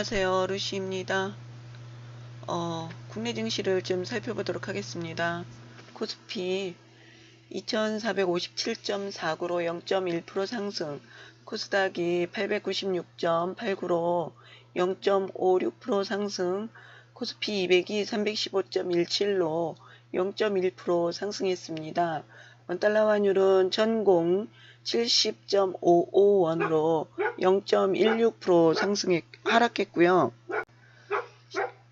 안녕하세요. 루시입니다. 어, 국내 증시를 좀 살펴보도록 하겠습니다. 코스피 2457.49로 0.1% 상승, 코스닥이 896.89로 0.56% 상승, 코스피 200이 315.17로 0.1% 상승했습니다. 원달러 환율은 전공 70.55원으로 0.16% 상승했, 하락했고요.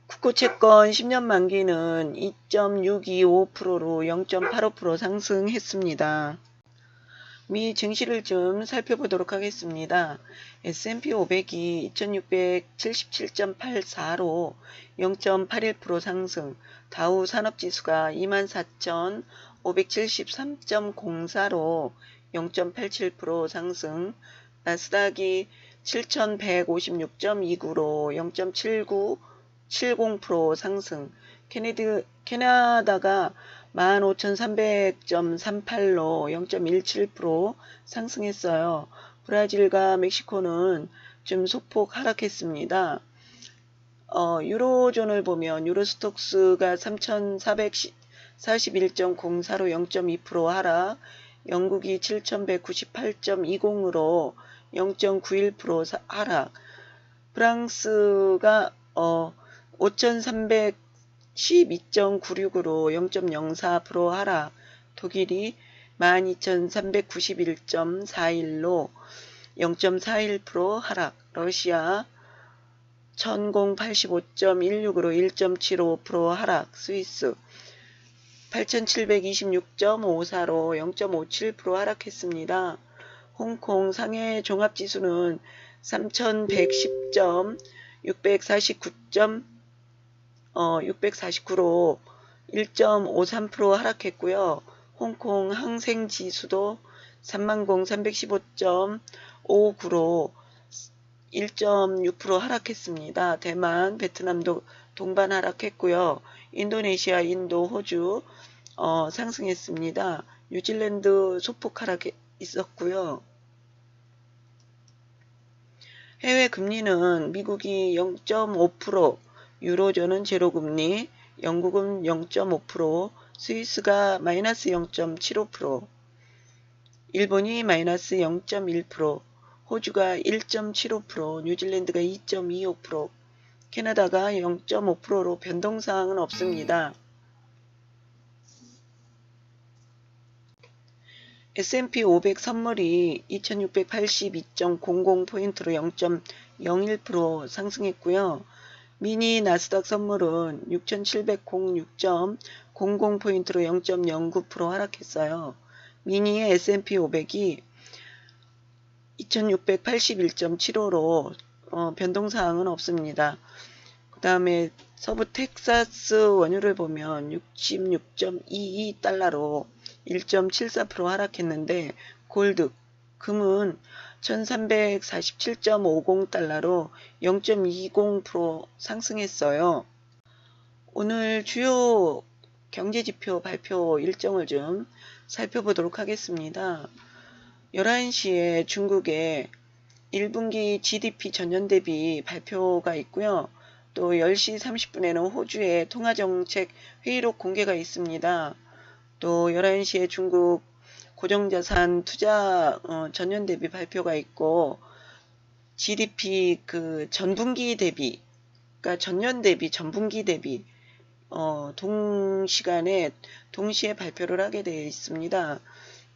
국고 채권 10년 만기는 2.625%로 0.85% 상승했습니다. 미 증시를 좀 살펴보도록 하겠습니다. S&P 500이 2677.84로 0.81% 상승, 다우 산업지수가 24,573.04로 0.87% 상승, 나스닥이 7,156.29로 0.7970% 상승, 캐네드, 캐나다가 15,300.38로 0.17% 상승했어요. 브라질과 멕시코는 좀 소폭 하락했습니다. 어, 유로존을 보면 유로스톡스가 3,441.04로 0.2% 하락, 영국이 7,198.20으로 0.91% 하락, 프랑스가 어, 5,312.96으로 0.04% 하락, 독일이 12,391.41로 0.41% 하락, 러시아 1085.16으로 1.75% 하락, 스위스 8726.54로 0.57% 하락했습니다. 홍콩 상해 종합지수는 3110점 649점 어, 649로 1.53% 하락했고요. 홍콩 항생지수도 30,315.59로 1.6% 하락했습니다. 대만, 베트남도 동반 하락했고요. 인도네시아, 인도, 호주 어, 상승했습니다. 뉴질랜드 소폭 하락 있었고요. 해외 금리는 미국이 0.5%, 유로존은 제로금리, 영국은 0.5%, 스위스가 마이너스 0.75%, 일본이 마이너스 0.1%, 호주가 1.75%, 뉴질랜드가 2.25%, 캐나다가 0.5%로 변동사항은 없습니다. S&P 500 선물이 2682.00포인트로 0.01% 상승했고요. 미니 나스닥 선물은 6706.00포인트로 0.09% 하락했어요. 미니 S&P 500이 2681.75로 어, 변동사항은 없습니다. 그 다음에 서부 텍사스 원유를 보면 66.22달러로 1.74% 하락했는데 골드, 금은 1347.50달러로 0.20% 상승했어요. 오늘 주요 경제지표 발표 일정을 좀 살펴보도록 하겠습니다. 11시에 중국의 1분기 GDP 전년 대비 발표가 있고요. 또 10시 30분에는 호주의 통화정책 회의록 공개가 있습니다. 또 11시에 중국 고정자산 투자 어, 전년 대비 발표가 있고 GDP 그 전분기 대비 그러니까 전년 대비 전분기 대비 어, 동시간에 동시에 발표를 하게 되어 있습니다.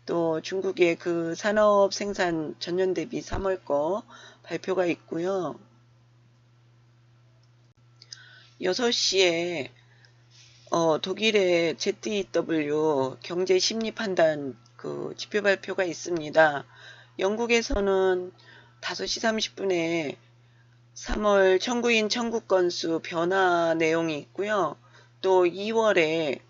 또 중국의 그 산업 생산 전년 대비 3월 거 발표가 있고요. 6시에 어, 독일의 ZEW 경제 심리 판단 그 지표 발표가 있습니다. 영국에서는 5시 30분에 3월 청구인 청구 건수 변화 내용이 있고요. 또 2월에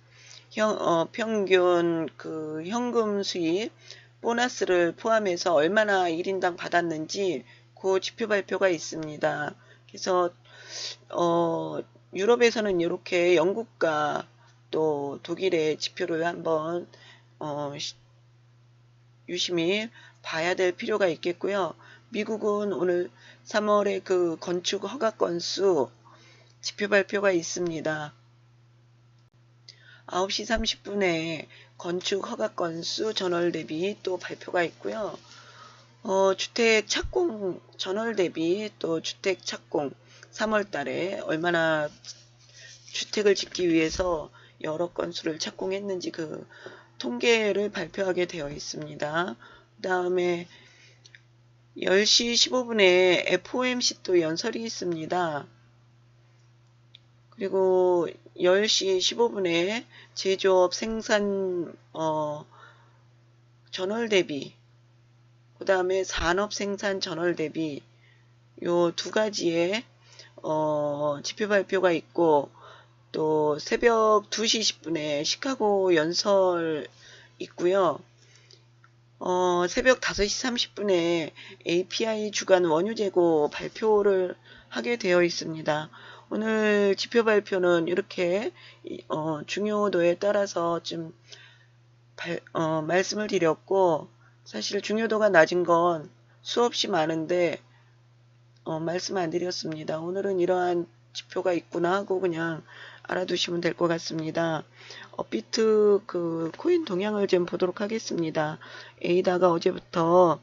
형, 어, 평균 그 현금 수입 보너스를 포함해서 얼마나 1인당 받았는지 그 지표 발표가 있습니다. 그래서 어, 유럽에서는 이렇게 영국과 또 독일의 지표를 한번 어, 유심히 봐야 될 필요가 있겠고요. 미국은 오늘 3월에 그 건축 허가 건수 지표 발표가 있습니다. 9시 30분에 건축 허가 건수 전월 대비 또 발표가 있고요. 어, 주택 착공 전월 대비 또 주택 착공 3월 달에 얼마나 주택을 짓기 위해서 여러 건수를 착공했는지 그 통계를 발표하게 되어 있습니다. 그 다음에 10시 15분에 FOMC 또 연설이 있습니다. 그리고 10시 15분에 제조업 생산 어, 전월 대비 그 다음에 산업 생산 전월 대비 요 두 가지의 어, 지표 발표가 있고 또 새벽 2시 10분에 시카고 연설 있고요. 어, 새벽 5시 30분에 API 주간 원유 재고 발표를 하게 되어 있습니다. 오늘 지표 발표는 이렇게 어, 중요도에 따라서 좀 발, 어, 말씀을 드렸고 사실 중요도가 낮은 건 수없이 많은데 어, 말씀 안 드렸습니다. 오늘은 이러한 지표가 있구나 하고 그냥 알아두시면 될 것 같습니다. 업비트 그 코인 동향을 좀 보도록 하겠습니다. 에이다가 어제부터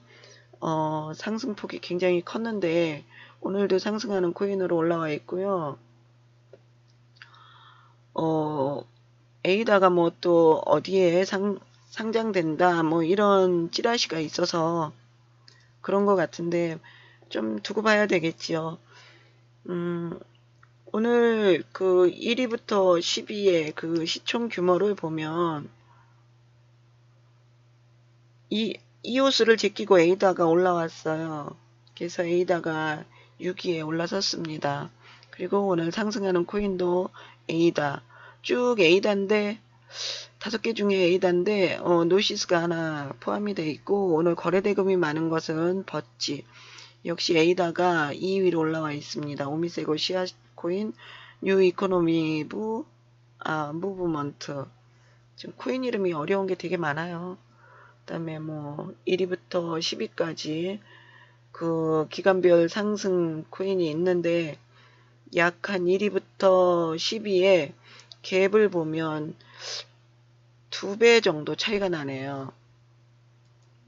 어, 상승폭이 굉장히 컸는데 오늘도 상승하는 코인으로 올라와 있고요. 어, 에이다가 뭐 또 어디에 상, 상장된다 뭐 이런 찌라시가 있어서 그런 것 같은데 좀 두고 봐야 되겠지요. 음, 오늘 그 1위부터 10위의 그 시총 규모를 보면 이, 이오스를 제끼고 에이다가 올라왔어요. 그래서 에이다가 6위에 올라섰습니다. 그리고 오늘 상승하는 코인도 에이다. 쭉 에이다인데 다섯 개 중에 에이다인데 어, 노시스가 하나 포함이 되어 있고 오늘 거래 대금이 많은 것은 버치. 역시 에이다가 2위로 올라와 있습니다. 오미세고 시아코인 뉴 이코노미 부 아 무브먼트 지금 코인 이름이 어려운 게 되게 많아요. 그 다음에 뭐 1위부터 10위까지 그 기간별 상승 코인이 있는데 약 한 1위부터 10위에 갭을 보면 두 배 정도 차이가 나네요.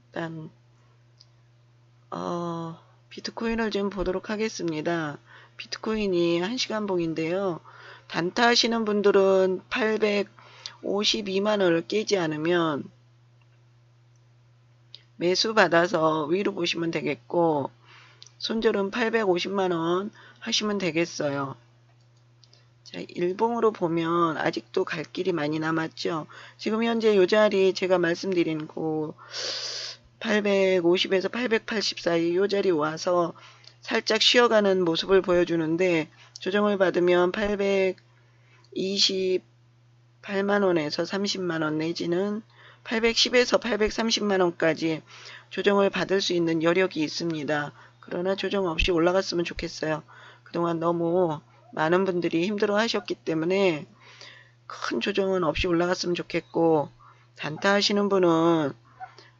일단 어, 비트코인을 좀 보도록 하겠습니다. 비트코인이 1시간 봉인데요. 단타 하시는 분들은 852만원을 깨지 않으면 매수 받아서 위로 보시면 되겠고 손절은 850만원 하시면 되겠어요. 자, 일봉으로 보면 아직도 갈 길이 많이 남았죠. 지금 현재 이 자리 제가 말씀드린 그 850에서 880 사이 이 자리 와서 살짝 쉬어가는 모습을 보여주는데 조정을 받으면 828만원에서 30만원 내지는 810에서 830만원까지 조정을 받을 수 있는 여력이 있습니다. 그러나 조정 없이 올라갔으면 좋겠어요. 그동안 너무 많은 분들이 힘들어 하셨기 때문에 큰 조정은 없이 올라갔으면 좋겠고 단타 하시는 분은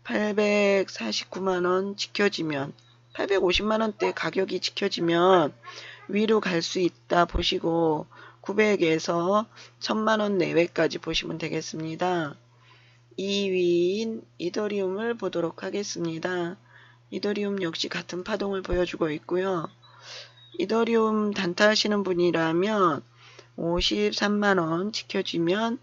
849만원 지켜지면 850만원대 가격이 지켜지면 위로 갈 수 있다 보시고 900에서 1000만원 내외까지 보시면 되겠습니다. 2위인 이더리움을 보도록 하겠습니다. 이더리움 역시 같은 파동을 보여주고 있고요. 이더리움 단타 하시는 분이라면 53만원 지켜지면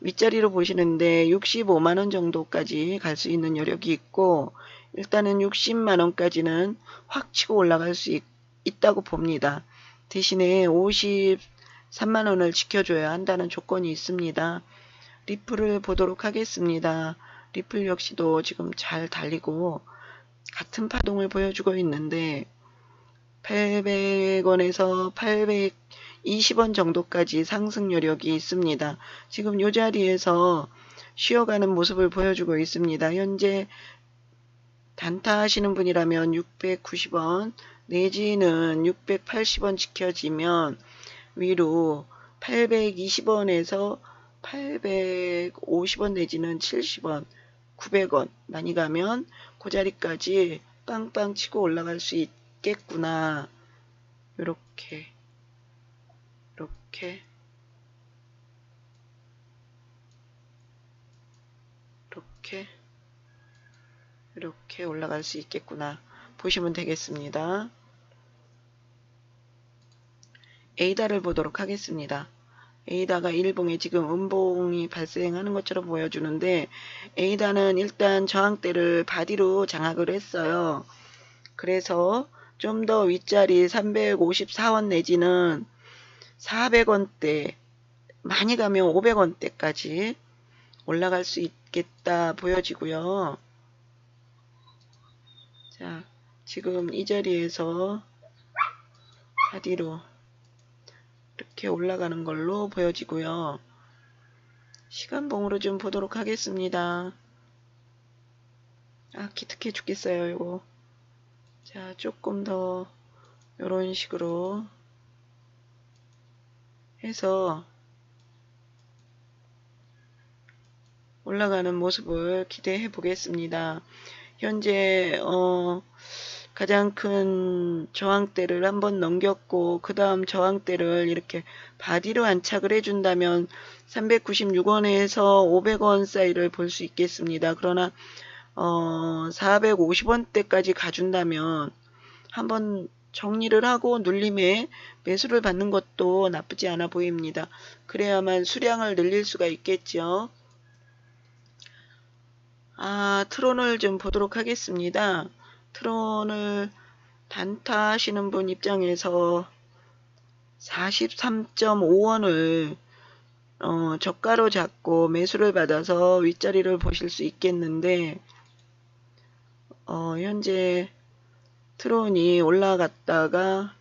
윗자리로 보시는데 65만원 정도까지 갈 수 있는 여력이 있고 일단은 60만원까지는 확 치고 올라갈 수 있, 있다고 봅니다. 대신에 53만원을 지켜줘야 한다는 조건이 있습니다. 리플을 보도록 하겠습니다. 리플 역시도 지금 잘 달리고 같은 파동을 보여주고 있는데 800원에서 820원 정도까지 상승 여력이 있습니다. 지금 이 자리에서 쉬어가는 모습을 보여주고 있습니다. 현재 단타 하시는 분이라면 690원 내지는 680원 지켜지면 위로 820원에서 850원 내지는 70원 900원. 많이 가면 그 자리까지 빵빵 치고 올라갈 수 있겠구나. 이렇게. 이렇게. 이렇게. 이렇게 올라갈 수 있겠구나. 보시면 되겠습니다. 에이다를 보도록 하겠습니다. 에이다가 일봉에 지금 음봉이 발생하는 것처럼 보여주는데 에이다는 일단 저항대를 바디로 장악을 했어요. 그래서 좀 더 윗자리 354원 내지는 400원대 많이 가면 500원대까지 올라갈 수 있겠다 보여지고요. 자, 지금 이 자리에서 바디로 이렇게 올라가는 걸로 보여지고요. 시간봉으로 좀 보도록 하겠습니다. 아, 기특해 죽겠어요, 이거. 자, 조금 더 이런 식으로 해서 올라가는 모습을 기대해 보겠습니다. 현재 어, 가장 큰 저항대를 한번 넘겼고 그 다음 저항대를 이렇게 바디로 안착을 해준다면 396원에서 500원 사이를 볼 수 있겠습니다. 그러나 어, 450원대까지 가준다면 한번 정리를 하고 눌림에 매수를 받는 것도 나쁘지 않아 보입니다. 그래야만 수량을 늘릴 수가 있겠죠. 아, 트론을 좀 보도록 하겠습니다. 트론을 단타 하시는 분 입장에서 43.5원을 어, 저가로 잡고 매수를 받아서 윗자리를 보실 수 있겠는데 어, 현재 트론이 올라갔다가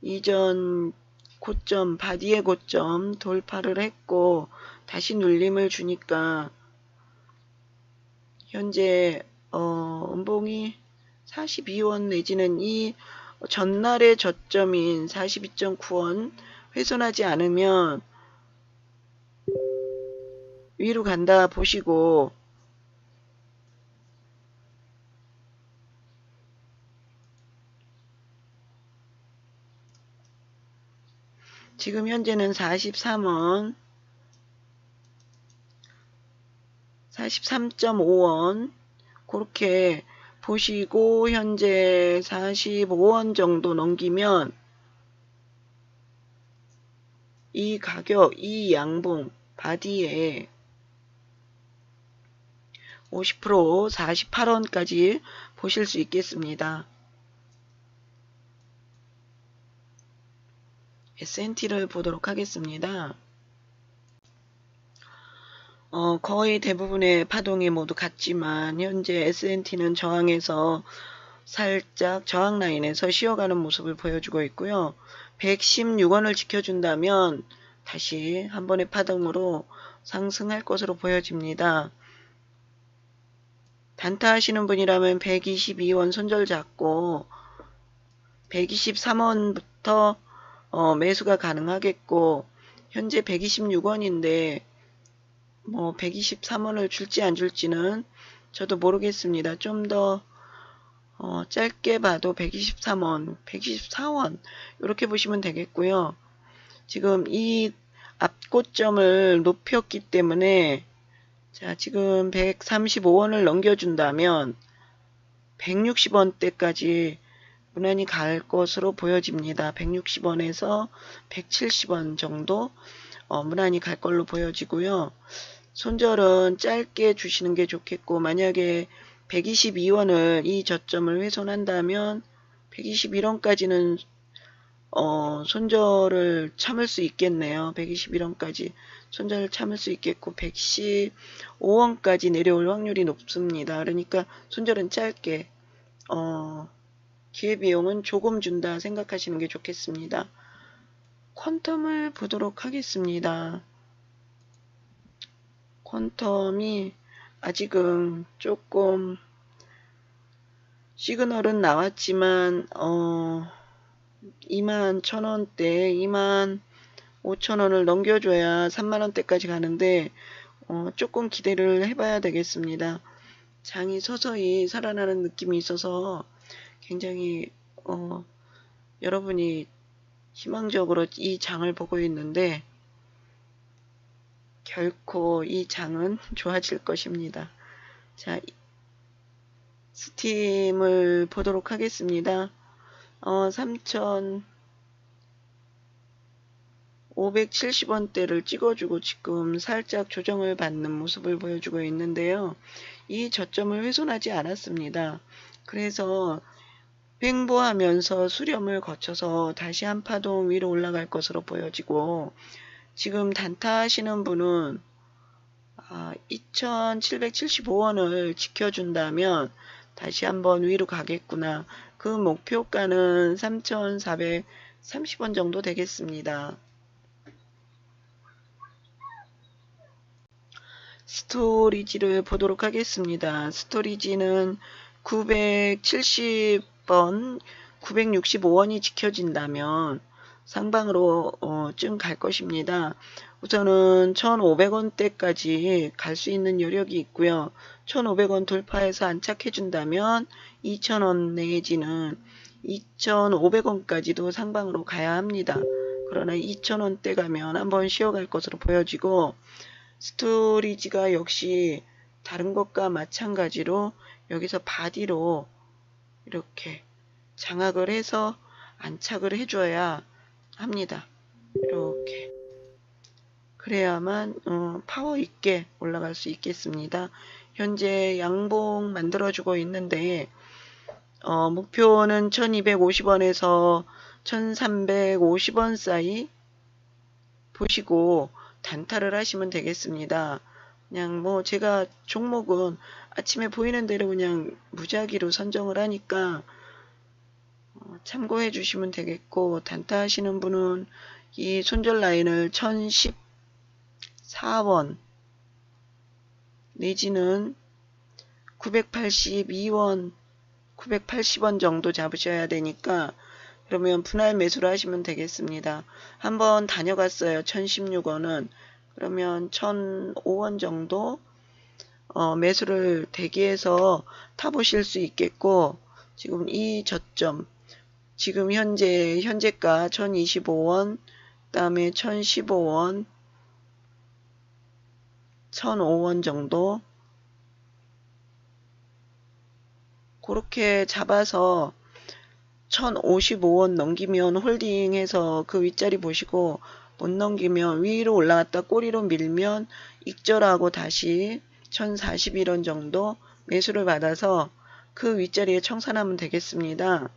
이전 고점 바디의 고점 돌파를 했고 다시 눌림을 주니까 현재 어, 음봉이 42원 내지는 이 전날의 저점인 42.9원 훼손하지 않으면 위로 간다 보시고 지금 현재는 43원 43.5원 그렇게 보시고 현재 45원 정도 넘기면 이 가격, 이 양봉 바디에 50% 48원까지 보실 수 있겠습니다. S&T를 보도록 하겠습니다. 어, 거의 대부분의 파동이 모두 같지만 현재 S&T는 저항에서 살짝 저항 라인에서 쉬어가는 모습을 보여주고 있고요. 116원을 지켜준다면 다시 한 번의 파동으로 상승할 것으로 보여집니다. 단타 하시는 분이라면 122원 손절 잡고 123원부터 어, 매수가 가능하겠고 현재 126원인데 뭐 123원을 줄지 안 줄지는 저도 모르겠습니다. 좀더 어, 짧게 봐도 123원, 124원 이렇게 보시면 되겠고요. 지금 이 앞고점을 높였기 때문에 자 지금 135원을 넘겨준다면 160원대까지 무난히 갈 것으로 보여집니다. 160원에서 170원 정도 어, 무난히 갈 걸로 보여지고요. 손절은 짧게 주시는 게 좋겠고 만약에 122원을 이 저점을 훼손한다면 121원까지는 어, 손절을 참을 수 있겠네요. 121원까지 손절을 참을 수 있겠고 115원까지 내려올 확률이 높습니다. 그러니까 손절은 짧게 어, 기회비용은 조금 준다 생각하시는 게 좋겠습니다. 퀀텀을 보도록 하겠습니다. 퀀텀이 아직은 조금 시그널은 나왔지만 어 2만 천원대 2만 5천원을 넘겨줘야 3만원대까지 가는데 어 조금 기대를 해봐야 되겠습니다. 장이 서서히 살아나는 느낌이 있어서 굉장히 어 여러분이 희망적으로 이 장을 보고 있는데 결코 이 장은 좋아질 것입니다. 자, 스팀을 보도록 하겠습니다. 어, 3,570원대를 찍어주고 지금 살짝 조정을 받는 모습을 보여주고 있는데요. 이 저점을 훼손하지 않았습니다. 그래서 횡보하면서 수렴을 거쳐서 다시 한 파동 위로 올라갈 것으로 보여지고 지금 단타 하시는 분은 아, 2775원을 지켜준다면 다시 한번 위로 가겠구나. 그 목표가는 3430원 정도 되겠습니다. 스토리지를 보도록 하겠습니다. 스토리지는 970 번, 965원이 지켜진다면 상방으로 어, 쯤갈 것입니다. 우선은 1,500원대까지 갈 수 있는 여력이 있고요. 1,500원 돌파해서 안착해 준다면 2,000원 내지는 2,500원까지도 상방으로 가야 합니다. 그러나 2,000원대 가면 한번 쉬어갈 것으로 보여지고 스토리지가 역시 다른 것과 마찬가지로 여기서 바디로 이렇게 장악을 해서 안착을 해줘야 합니다. 이렇게 그래야만 어, 파워 있게 올라갈 수 있겠습니다. 현재 양봉 만들어주고 있는데 어, 목표는 1250원에서 1350원 사이 보시고 단타를 하시면 되겠습니다. 그냥 뭐 제가 종목은 아침에 보이는 대로 그냥 무작위로 선정을 하니까 어, 참고해 주시면 되겠고 단타 하시는 분은 이 손절 라인을 1014원 내지는 982원 980원 정도 잡으셔야 되니까 그러면 분할 매수를 하시면 되겠습니다. 한번 다녀갔어요. 1016원은 그러면 1005원 정도 어, 매수를 대기해서 타보실 수 있겠고 지금 이 저점 지금 현재 현재가 1025원 그 다음에 1015원 1005원 정도. 그렇게 잡아서 1055원 넘기면 홀딩해서 그 윗자리 보시고 못 넘기면 위로 올라갔다 꼬리로 밀면 익절하고 다시 1041원 정도 매수를 받아서 그 윗자리에 청산하면 되겠습니다.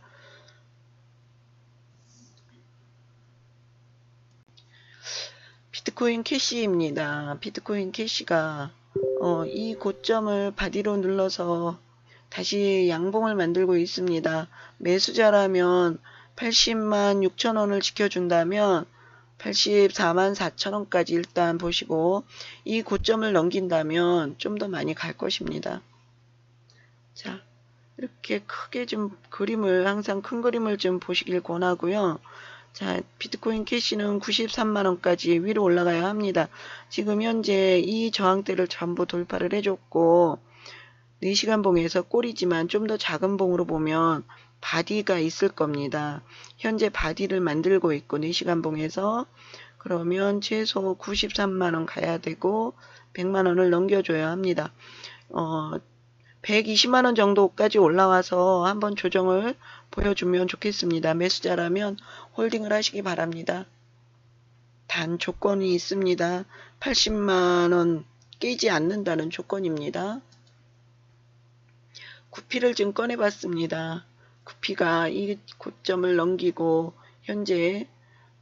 비트코인 캐시입니다. 비트코인 캐시가 어, 이 고점을 바디로 눌러서 다시 양봉을 만들고 있습니다. 매수자라면 80만 6천원을 지켜준다면 84만 4천원까지 일단 보시고 이 고점을 넘긴다면 좀 더 많이 갈 것입니다. 자 이렇게 크게 좀 그림을 항상 큰 그림을 좀 보시길 권하고요. 자, 비트코인 캐시는 93만원까지 위로 올라가야 합니다. 지금 현재 이 저항대를 전부 돌파를 해줬고 4시간 봉에서 꼬리지만 좀 더 작은 봉으로 보면 바디가 있을 겁니다. 현재 바디를 만들고 있고 4시간 봉에서 그러면 최소 93만원 가야 되고 100만원을 넘겨줘야 합니다. 어, 120만원 정도까지 올라와서 한번 조정을 보여주면 좋겠습니다. 매수자라면 홀딩을 하시기 바랍니다. 단 조건이 있습니다. 80만원 깨지 않는다는 조건입니다. 구피를 좀 꺼내봤습니다. 구피가 이 고점을 넘기고 현재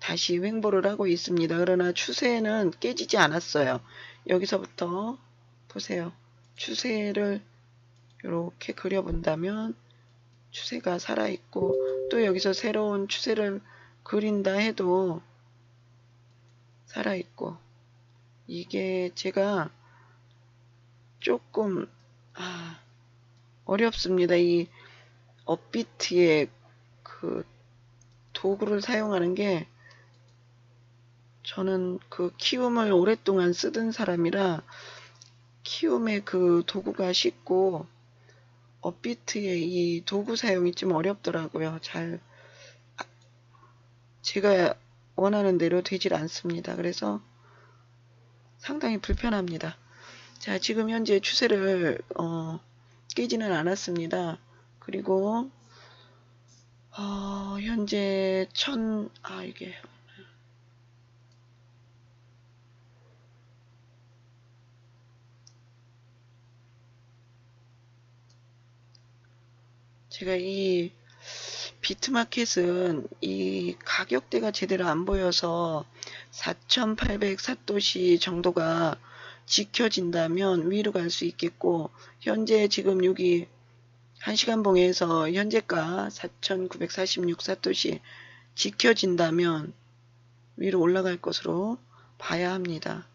다시 횡보를 하고 있습니다. 그러나 추세는 깨지지 않았어요. 여기서부터 보세요. 추세를 이렇게 그려본다면 추세가 살아있고 또 여기서 새로운 추세를 그린다 해도 살아있고 이게 제가 조금 아, 어렵습니다. 이 업비트의 그 도구를 사용하는 게 저는 그 키움을 오랫동안 쓰던 사람이라 키움의 그 도구가 쉽고 업비트의 이 도구 사용이 좀 어렵더라고요. 잘 아, 제가 원하는 대로 되질 않습니다. 그래서 상당히 불편합니다. 자, 지금 현재 추세를 어, 깨지는 않았습니다. 그리고 어, 현재 천, 아 이게 제가 이 비트마켓은 이 가격대가 제대로 안 보여서 4,800 사토시 정도가 지켜진다면 위로 갈 수 있겠고 현재 지금 여기 1시간 봉에서 현재가 4,946 사토시 지켜진다면 위로 올라갈 것으로 봐야 합니다.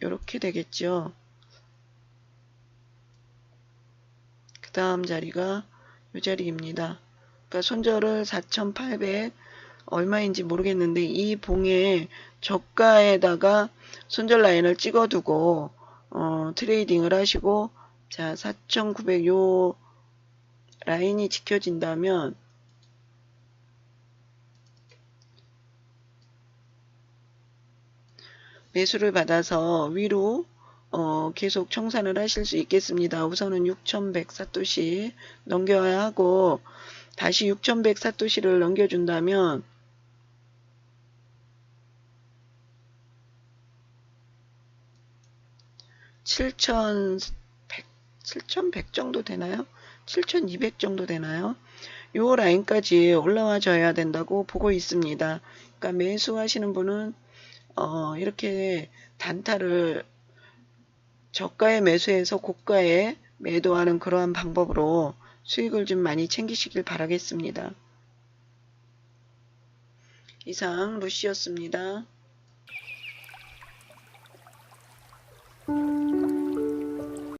이렇게 되겠죠. 그 다음 자리가 이 자리입니다. 그러니까 손절을 4,800 얼마인지 모르겠는데 이 봉에 저가에다가 손절 라인을 찍어두고 어, 트레이딩을 하시고 자 4,900 요 라인이 지켜진다면 매수를 받아서 위로 어, 계속 청산을 하실 수 있겠습니다. 우선은 6100 사토시 넘겨야 하고 다시 6100 사토시를 넘겨준다면 7100, 7100 정도 되나요? 7200 정도 되나요? 요 라인까지 올라와 줘야 된다고 보고 있습니다. 그러니까 매수하시는 분은 어, 이렇게 단타를 저가에 매수해서 고가에 매도하는 그러한 방법으로 수익을 좀 많이 챙기시길 바라겠습니다. 이상 루시였습니다.